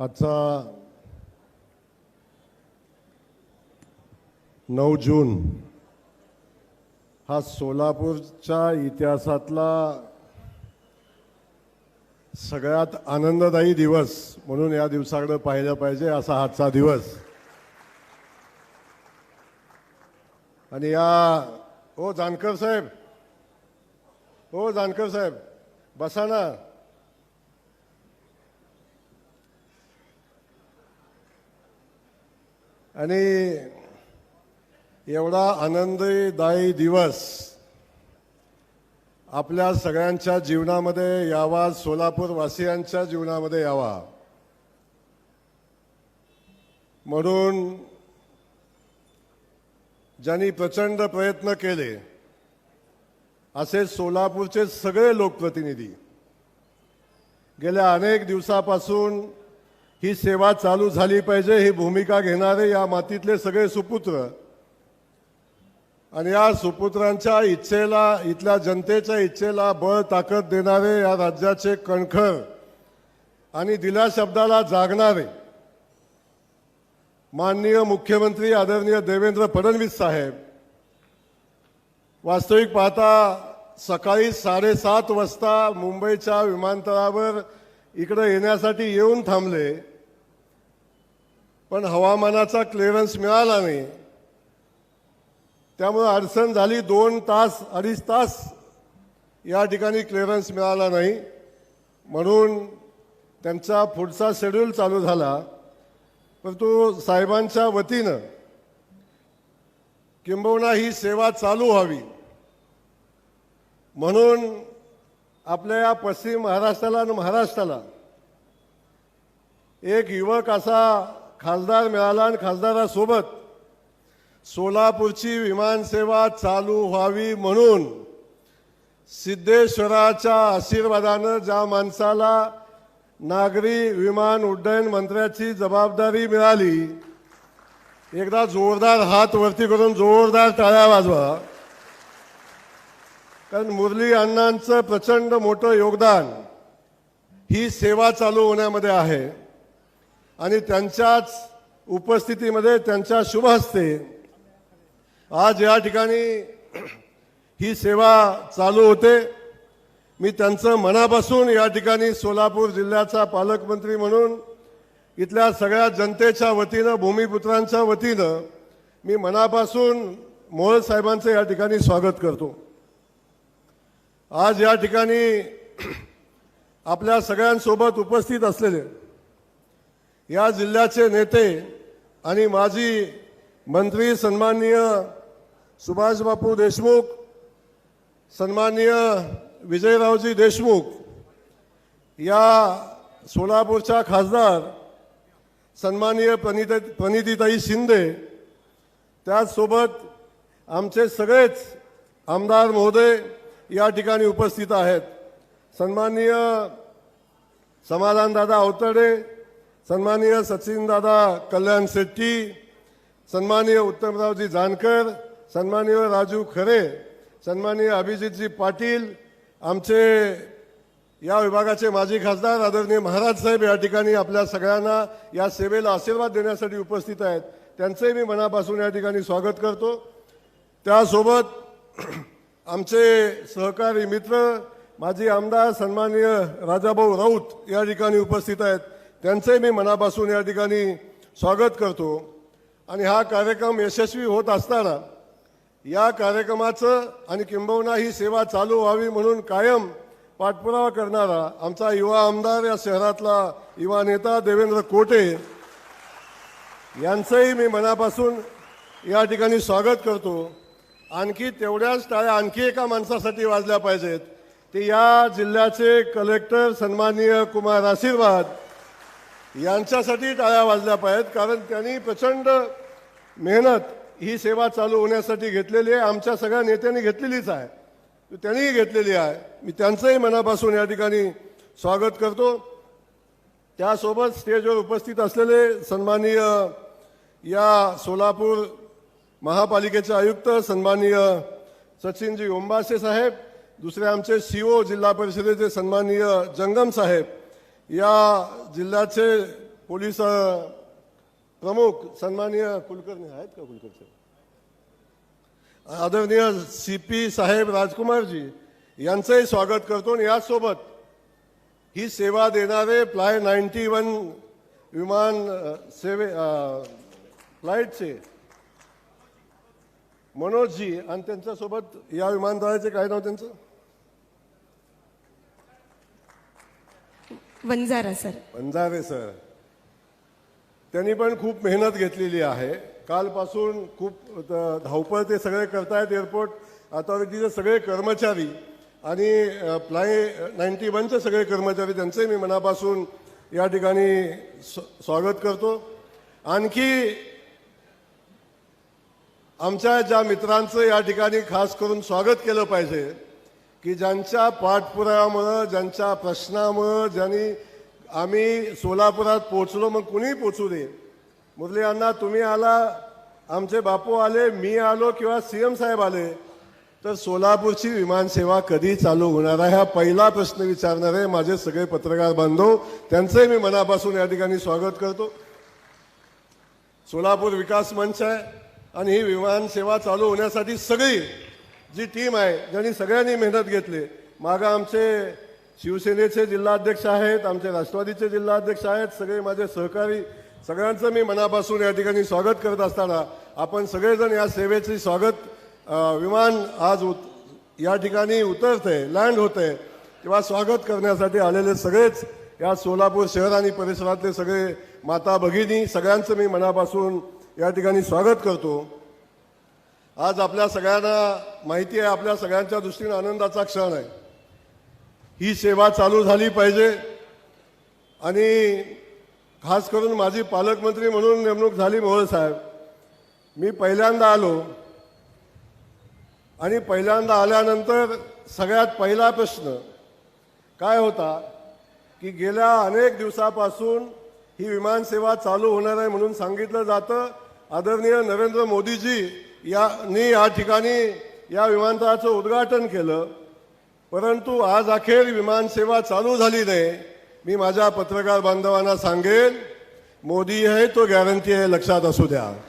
आजचा नऊ जून हा सोलापूरच्या इतिहासातला सगळ्यात आनंददायी दिवस म्हणून या दिवसाकडे पाहिलं पाहिजे असा आजचा दिवस. आणि या ओ जानकर साहेब हो जानकर साहेब बसा ना. आणि एवढा आनंददायी दिवस आपल्या सगळ्यांच्या जीवनामध्ये यावा सोलापूर वासियांच्या जीवनामध्ये यावा. म्हणून ज्यांनी प्रचंड प्रयत्न केले असे सोलापूरचे सगळे लोकप्रतिनिधी गेल्या अनेक दिवसापासून ही सेवा चालू झाली पाहिजे ही भूमिका घेणारे या मातीतले सगळे सुपुत्र. आणि या सुपुत्रांच्या इच्छेला इथल्या जनतेच्या इच्छेला बळ ताकद देणारे या राज्याचे कणखर आणि दिल्या शब्दाला जागणारे माननीय मुख्यमंत्री आदरणीय देवेंद्र फडणवीस साहेब वास्तविक पाहता सकाळी साडेसात वाजता मुंबईच्या विमानतळावर इकडे येण्यासाठी येऊन थांबले. पण हवामानाचा क्लिअरन्स मिळाला नाही. त्यामुळं अडचण झाली दोन तास अडीच तास या ठिकाणी क्लिअरन्स मिळाला नाही. म्हणून त्यांचा पुढचा शेड्यूल चालू झाला. परंतु साहेबांच्या वतीनं किंबहुना ही सेवा चालू व्हावी. म्हणून आपल्या या पश्चिम महाराष्ट्राला आणि महाराष्ट्राला एक युवक असा खासदार मिळाला आणि खासदारासोबत सोलापूरची विमानसेवा चालू व्हावी म्हणून सिद्धेश्वराच्या आशीर्वादानं ज्या माणसाला नागरी विमान उड्डयन मंत्र्याची जबाबदारी मिळाली एकदा जोरदार हात वरती करून जोरदार टाळ्या वाजवा. कारण मुरली अण्णांचं प्रचंड मोठं योगदान ही सेवा चालू होण्यामध्ये आहे. आणि त्यांच्याच उपस्थितीमध्ये त्यांच्या शुभ हस्ते आज या ठिकाणी ही सेवा चालू होते. मी त्यांचं मनापासून या ठिकाणी सोलापूर जिल्ह्याचा पालकमंत्री म्हणून इथल्या सगळ्या जनतेच्या वतीनं भूमिपुत्रांच्या वतीनं मी मनापासून मोहोळ साहेबांचं या ठिकाणी स्वागत करतो. आज या ठिकाणी आपल्या सगळ्यांसोबत उपस्थित असलेले या जिल्ह्याचे नेते आणि माजी मंत्री सन्माननीय सुभाषबापू देशमुख सन्माननीय विजयरावजी देशमुख या सोलापूरच्या खासदार सन्माननीय प्रणित प्रणितीताई शिंदे त्याचसोबत आमचे सगळेच आमदार महोदय या ठिकाणी उपस्थित आहेत. सन्माननीय समाधानदादा अवतडे सन्माननीय सचिनदादा कल्याण शेट्टी सन्माननीय उत्तमरावजी जानकर सन्माननीय राजू खरे सन्माननीय अभिजितजी पाटील आमचे या विभागाचे माजी खासदार आदरणीय महाराज साहेब या ठिकाणी आपल्या सगळ्यांना या सेवेला आशीर्वाद देण्यासाठी उपस्थित आहेत. त्यांचंही मी मनापासून या ठिकाणी स्वागत करतो. त्यासोबत आमचे सहकारी मित्र माजी आमदार सन्माननीय राजाभाऊ राऊत या ठिकाणी उपस्थित आहेत. त्यांचंही मी मनापासून या ठिकाणी स्वागत करतो. आणि हा कार्यक्रम यशस्वी होत असताना या कार्यक्रमाचं आणि किंबहुना ही सेवा चालू व्हावी म्हणून कायम पाठपुरावा करणारा आमचा युवा आमदार या शहरातला युवा नेता देवेंद्र कोटे यांचंही मी मनापासून या ठिकाणी स्वागत करतो. आणखी तेवढ्याच टाळ्या आणखी एका माणसासाठी वाजल्या पाहिजेत. ते या जिल्ह्याचे कलेक्टर सन्माननीय कुमार आशीर्वाद यांच्यासाठी टाळ्या वाजल्या पाहिजेत कारण त्यांनी प्रचंड मेहनत ही सेवा चालू होण्यासाठी घेतलेली आहे. आमच्या सगळ्या नेत्यांनी घेतलेलीच आहे. त्यांनीही घेतलेली आहे. मी त्यांचंही मनापासून या ठिकाणी स्वागत करतो. त्यासोबत स्टेजवर उपस्थित असलेले सन्माननीय या सोलापूर महापालिकेचे आयुक्त सन्माननीय सचिनजी ओंबासे साहेब दुसरे आमचे सीओ जिल्हा परिषदेचे सन्माननीय जंगम साहेब या जिल्ह्याचे पोलीस प्रमुख सन्माननीय कुलकर्णी आहेत का कुलकर्णी आदरणीय सी पी साहेब राजकुमारजी यांचंही स्वागत करतो आणि याचसोबत ही सेवा देणारे फ्लाय नाईन्टी वन विमान सेवे फ्लाईटचे मनोजजी आणि त्यांच्यासोबत या विमानतळाचे काय नाव त्यांचं? वंजारा सर. वंजारे सर. त्यांनी पण खूप मेहनत घेतलेली आहे. कालपासून खूप धावपळ ते सगळे करतायत एअरपोर्ट अथॉरिटीचे सगळे कर्मचारी आणि प्लाय फ्लाय नाईन्टी वनचे सगळे कर्मचारी त्यांचे मी मनापासून या ठिकाणी स्व- स्वागत करतो. आणखी आमच्या ज्या मित्रांचं या ठिकाणी खास करून स्वागत केलं पाहिजे की ज्यांच्या पाठपुराव्यामुळं ज्यांच्या प्रश्नामुळं ज्यांनी आम्ही सोलापुरात पोचलो मग कुणी पोचू दे. मुरली अण्णा तुम्ही आला आमचे बापू आले मी आलो किंवा सी एम साहेब आले तर सोलापूरची विमानसेवा कधी चालू होणार आहे? हा पहिला प्रश्न विचारणारे माझे सगळे पत्रकार बांधव. त्यांचंही मी मनापासून या ठिकाणी स्वागत करतो. सोलापूर विकास मंच आहे आणि ही विमानसेवा चालू होण्यासाठी सगळी जी टीम आहे ज्यांनी सगळ्यांनी मेहनत घेतली. मागं आमचे शिवसेनेचे जिल्हाध्यक्ष आहेत आमचे राष्ट्रवादीचे जिल्हाध्यक्ष आहेत सगळे माझे सहकारी. सगळ्यांचं मी मनापासून या ठिकाणी स्वागत करत असताना आपण सगळेजण या सेवेचे स्वागत विमान आज उत या ठिकाणी उतरते लँड होते तेव्हा स्वागत करण्यासाठी आलेले सगळेच या सोलापूर शहर आणि परिसरातले सगळे माता भगिनी सगळ्यांचं मी मनापासून या ठिकाणी स्वागत करतो. आज आपल्या सगळ्यांना माहिती आहे आपल्या सगळ्यांच्या दृष्टीने आनंदाचा क्षण आहे. ही सेवा चालू झाली पाहिजे. आणि खास करून माझी पालकमंत्री म्हणून नेमणूक झाली मोहोळ साहेब. मी पहिल्यांदा आलो. आणि पहिल्यांदा आल्यानंतर सगळ्यात पहिला प्रश्न काय होता? की गेल्या अनेक दिवसापासून ही विमानसेवा चालू होणार आहे म्हणून सांगितलं जातं. आदरणीय नरेंद्र मोदीजी यांनी या ठिकाणी या विमानतळाचं उद्घाटन केलं. परंतु आज अखेर विमानसेवा चालू झाली नाही. मी माझ्या पत्रकार बांधवांना सांगेन मोदी आहे तो गॅरंटी आहे लक्षात असू द्या.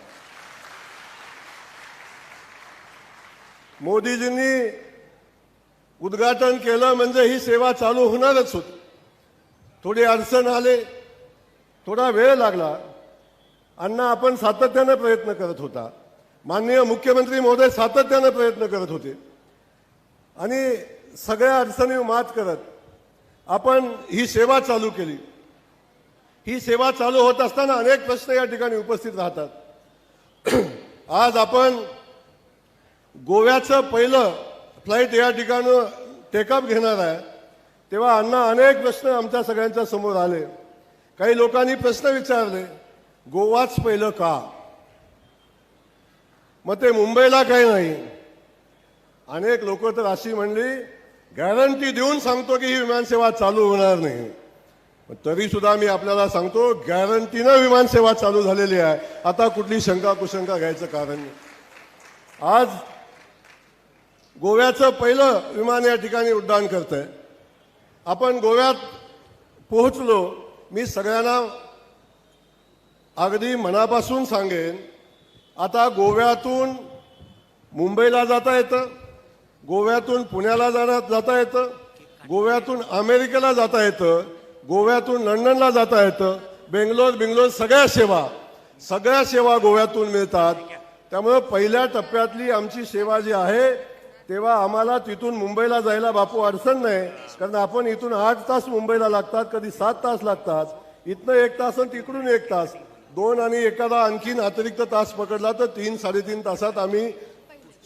मोदीजींनी उद्घाटन केलं म्हणजे ही सेवा चालू होणारच होती. थोडी अडचण आले थोडा वेळ लागला. अण्णा आपण सातत्यानं प्रयत्न करत होता. माननीय मुख्यमंत्री महोदय सातत्यानं प्रयत्न करत होते. आणि सगळ्या अडचणी मात करत आपण ही सेवा चालू केली. ही सेवा चालू होत असताना अनेक प्रश्न या ठिकाणी उपस्थित राहतात. आज आपण गोव्याचं पहिलं फ्लाईट या ठिकाणी टेकअप घेणार आहे. तेव्हा अण्णा अनेक प्रश्न आमच्या सगळ्यांच्या समोर आले. काही लोकांनी प्रश्न विचारले गोवाच पहिलं का? मग ते मुंबईला काही नाही. अनेक लोक तर अशी म्हणली गॅरंटी देऊन सांगतो की ही विमानसेवा चालू होणार नाही. तरी सुद्धा मी आपल्याला सांगतो गॅरंटीनं विमानसेवा चालू झालेली आहे. आता कुठली शंका कुशंका घ्यायचं कारण नाही. आज गोव्याचं पहिलं विमान या ठिकाणी उड्डाण करत आहे आपण गोव्यात पोहोचलो मी सगळ्यांना अगदी मनापासून सांगेन आता गोव्यातून मुंबईला जाता येतं गोव्यातून पुण्याला जाणार जाता येतं गोव्यातून अमेरिकेला जाता येतं गोव्यातून लंडनला जाता येतं बेंगलोर बेंगलोर सगळ्या सेवा सगळ्या सेवा गोव्यातून मिळतात. त्यामुळं पहिल्या टप्प्यातली आमची सेवा जी आहे तेव्हा आम्हाला तिथून मुंबईला जायला बापू अडचण नाही कारण आपण इथून आठ तास मुंबईला लागतात कधी सात तास लागतात इथनं एक तास आणि तिकडून एक तास. दोन आणि एखादा आणखीन अतिरिक्त तास पकडला तर तीन साडेतीन तासात आम्ही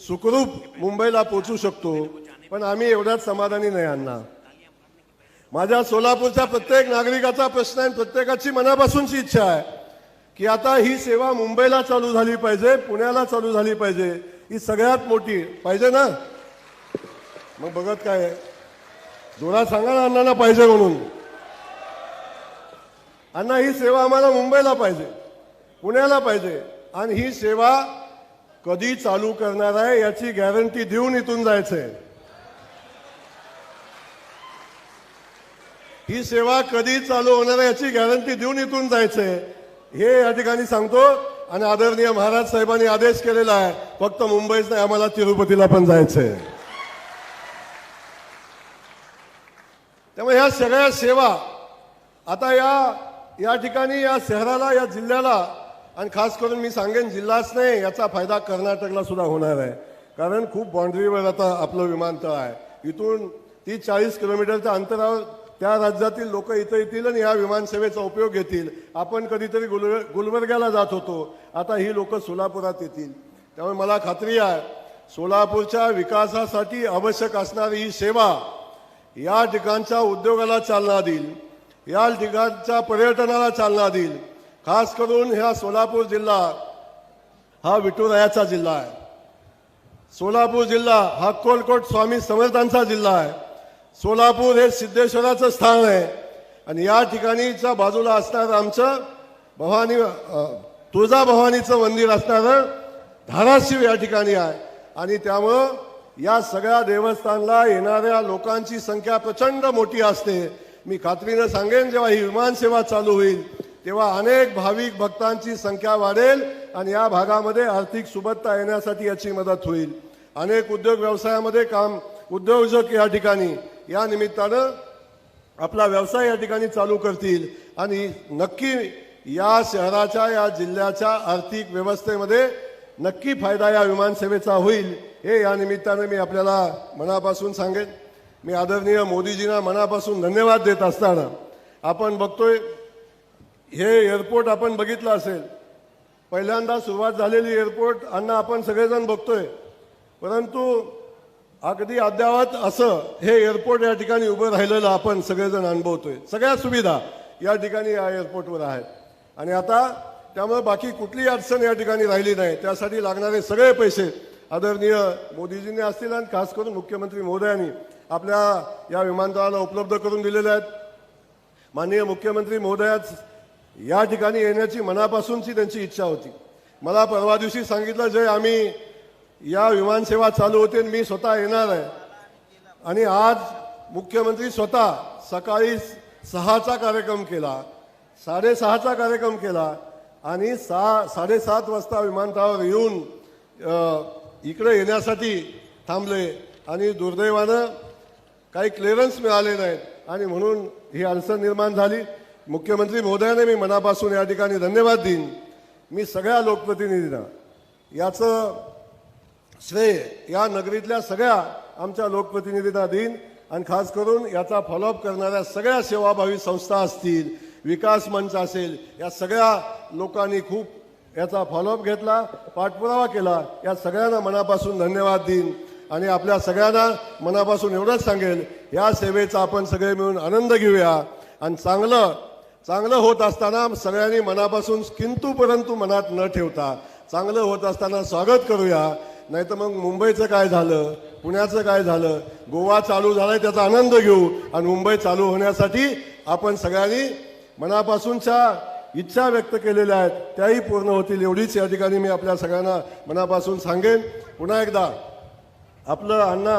सुखरूप मुंबईला पोचू शकतो. पण आम्ही एवढ्याच समाधानी नाही अण्णा. माझ्या सोलापूरच्या प्रत्येक नागरिकाचा प्रश्न आहे प्रत्येकाची मनापासूनची इच्छा आहे की आता ही सेवा मुंबईला चालू झाली पाहिजे पुण्याला चालू झाली पाहिजे. ही सगळ्यात मोठी पाहिजे ना? मग बघत काय आहे? सांगा ना अण्णांना पाहिजे म्हणून. अण्णा ही सेवा आम्हाला मुंबईला पाहिजे पुण्याला पाहिजे. आणि ही सेवा कधी चालू करणार आहे याची गॅरंटी देऊन इथून जायचंय. ही सेवा कधी चालू होणार आहे याची गॅरंटी देऊन इथून जायचंय. हे या ठिकाणी सांगतो. आणि आदरणीय महाराज साहेबांनी आदेश केलेला आहे फक्त मुंबईच नाही आम्हाला तिरुपतीला पण जायचंय. त्यामुळे ह्या सगळ्या सेवा आता या या ठिकाणी या शहराला या जिल्ह्याला आणि खास करून मी सांगेन जिल्हाच नाही याचा फायदा कर्नाटकला सुद्धा होणार आहे. कारण खूप बाउंड्रीवर आता आपलं विमानतळ आहे. इथून तीस चाळीस किलोमीटरच्या अंतरावर त्या राज्यातील लोक इथं येतील आणि या विमानसेवेचा उपयोग घेतील. आपण कधीतरी गुल गुलबर्ग्याला जात होतो. आता ही लोक सोलापुरात येतील. त्यामुळे मला खात्री आहे सोलापूरच्या विकासासाठी आवश्यक असणारी ही सेवा या ठिकाणच्या उद्योगाला चालना देईल. या ठिकाणच्या पर्यटनाला चालना देईल. खास करून ह्या सोलापूर जिल्हा हा विठुरायाचा जिल्हा आहे. सोलापूर जिल्हा हा कोलकोट स्वामी समर्थांचा जिल्हा आहे. सोलापूर हे सिद्धेश्वराचं स्थान आहे. आणि या ठिकाणीच्या बाजूला असणारं आमचं भवानी तुळजा तुळजाभवानीचं मंदिर असणारं धाराशिव या ठिकाणी आहे. आणि त्यामुळं या सगळ्या देवस्थानला येणाऱ्या लोकांची संख्या प्रचंड मोठी असते. मी खात्रीनं सांगेन जेव्हा ही विमानसेवा चालू होईल तेव्हा अनेक भाविक भक्तांची संख्या वाढेल आणि या भागामध्ये आर्थिक सुबत्ता येण्यासाठी याची मदत होईल. अनेक उद्योग व्यवसायामध्ये काम उद्योजक या ठिकाणी या निमित्तानं आपला व्यवसाय या ठिकाणी चालू करतील. आणि नक्की या शहराच्या या जिल्ह्याच्या आर्थिक व्यवस्थेमध्ये नक्की फायदा या विमानसेवेचा होईल हे या निमित्तानं मी आपल्याला मनापासून सांगेन. मी आदरणीय मोदीजींना मनापासून धन्यवाद देत असताना आपण बघतोय हे एअरपोर्ट आपण बघितलं असेल. पहिल्यांदा सुरुवात झालेली एअरपोर्ट अण्णा आपण सगळेजण बघतोय. परंतु अगदी अद्यावत असं हे एअरपोर्ट या ठिकाणी उभं राहिलेलं आपण सगळेजण अनुभवतोय. सगळ्या सुविधा या ठिकाणी या एअरपोर्टवर आहेत. आणि आता त्यामुळे बाकी कुठलीही अडचण या ठिकाणी राहिली नाही. त्यासाठी लागणारे सगळे पैसे आदरणीय मोदीजींनी असतील आणि खास करून मुख्यमंत्री महोदयांनी आपल्या या विमानतळाला उपलब्ध करून दिलेल्या आहेत. माननीय मुख्यमंत्री महोदयाच या ठिकाणी येण्याची मनापासूनची त्यांची इच्छा होती. मला परवा दिवशी सांगितलं जे आम्ही या विमानसेवा चालू होते आणि मी स्वतः येणार आहे. आणि आज मुख्यमंत्री स्वतः सकाळी सहाचा कार्यक्रम केला साडेसहाचा कार्यक्रम केला आणि सहा साडेसात वाजता विमानतळावर येऊन इकडे येण्यासाठी थांबले. आणि दुर्दैवानं काही क्लिअरन्स मिळाले नाहीत. आणि म्हणून ही अडचण निर्माण झाली. मुख्यमंत्री महोदयाने मी मनापासून या ठिकाणी धन्यवाद देईन. मी सगळ्या लोकप्रतिनिधींना याचं श्रेय या नगरीतल्या सगळ्या आमच्या लोकप्रतिनिधींना देईन. आणि खास करून याचा फॉलोअप करणाऱ्या सगळ्या सेवाभावी संस्था असतील विकास मंच असेल या सगळ्या लोकांनी खूप याचा फॉलोअप घेतला पाठपुरावा केला. या सगळ्यांना मनापासून धन्यवाद देईन. आणि आपल्या सगळ्यांना मनापासून एवढंच सांगेल या सेवेचा आपण सगळे मिळून आनंद घेऊया. आणि चांगलं चांगलं होत असताना सगळ्यांनी मनापासून किंतू परंतु मनात न ठेवता चांगलं होत असताना स्वागत करूया. नाही तर मग मुंबईचं काय झालं पुण्याचं काय झालं गोवा चालू झालाय त्याचा आनंद घेऊ. आणि मुंबई चालू होण्यासाठी आपण सगळ्यांनी मनापासूनच्या इच्छा व्यक्त केलेल्या आहेत त्याही पूर्ण होतील एवढीच या ठिकाणी मी आपल्या सगळ्यांना मनापासून सांगेन. पुन्हा एकदा आपलं अण्णा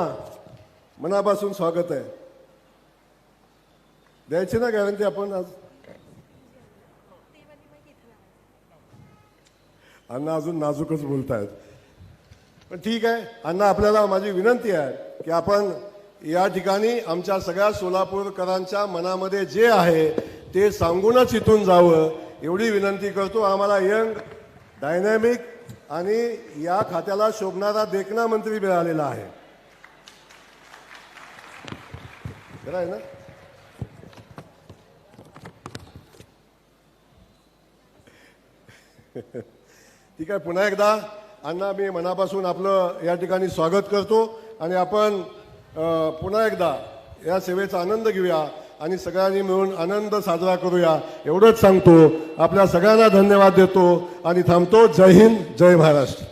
मनापासून स्वागत आहे. द्यायची ना गॅरंटी आपण आज? अण्णा अजून नाजूकच बोलतायत. पण ठीक आहे अण्णा आपल्याला माझी विनंती आहे की आपण या ठिकाणी आमच्या सगळ्या सोलापूरकरांच्या मनामध्ये जे आहे ते सांगूनच इथून जावं एवढी विनंती करतो. आम्हाला यंग डायनॅमिक आणि या खात्याला शोभणारा देखना मंत्री मिळालेला आहे. खरं आहे ना? ठीक आहे पुन्हा एकदा अण्णा मी मनापासून आपलं या ठिकाणी स्वागत करतो आणि आपण पुन्हा एकदा या सेवेचा आनंद घेऊया. आणि सगळ्यांनी मिळून आनंद साजरा करूया. एवढंच सांगतो. आपल्या सगळ्यांना धन्यवाद देतो. आणि थांबतो. जय हिंद जय महाराष्ट्र.